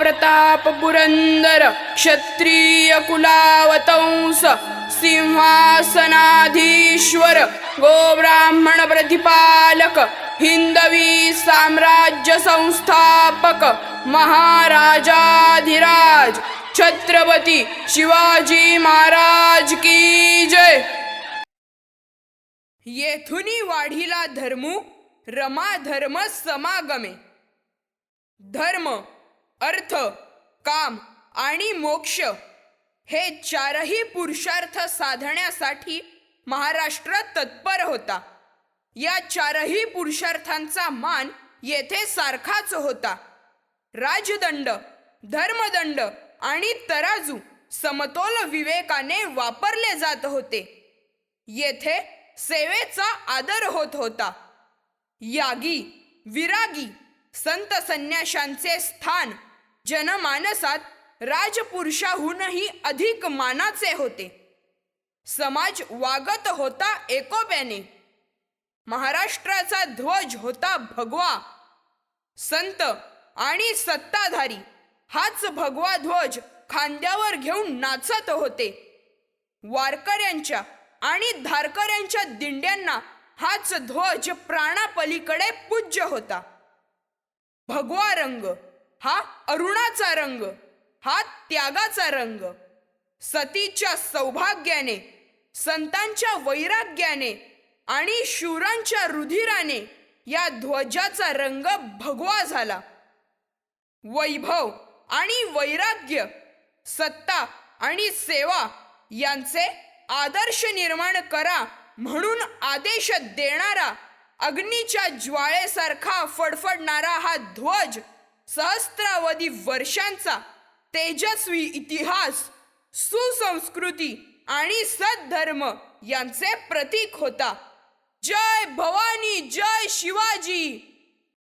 प्रताप पुरंदर क्षत्रिय कुलावतंस सिंहासनाधीश्वर गोब्राह्मण प्रतिपालक हिंदवी साम्राज्य संस्थापक महाराजाधिराज छत्रपती शिवाजी महाराज की जय. येथुनी वाढीला धर्मू रमा धर्म समागमे. धर्म अर्थ काम आणि मोक्ष हे चारही पुरुषार्थ साधण्यासाठी महाराष्ट्र तत्पर होता. या चारही पुरुषार्थांचा मान येथे सारखाच होता. राजदंड धर्मदंड आणि तराजू समतोल विवेकाने वापरले जात होते. येथे सेवेचा आदर होत होता. यागी विरागी संत संन्याशांचे स्थान जनमानसात राजपुरुषाहूनही अधिक मानाचे होते. समाज वागत होता एकोप्याने. महाराष्ट्राचा ध्वज होता भगवा. संत आणि सत्ताधारी हाच भगवा ध्वज खांद्यावर घेऊन नाचत होते. वारकऱ्यांच्या आणि धारकऱ्यांच्या दिंड्यांना हाच ध्वज प्राणापलीकडे पूज्य होता. भगवा रंग हा अरुणाचा रंग हा त्यागाचा रंग. सतीच्या सौभाग्याने संतांच्या वैराग्याने आणि शूरांच्या रुधिराने या ध्वजाचा रंग भगवा झाला. वैभव आणि वैराग्य सत्ता आणि सेवा यांचे आदर्श निर्माण करा म्हणून आदेश देणारा अग्नीच्या ज्वाळेसारखा फडफडणारा हा ध्वज सहस्त्रावधी वर्षांचा तेजस्वी इतिहास सुसंस्कृती आणि सद्धर्म यांचे प्रतीक होता. जय भवानी जय शिवाजी!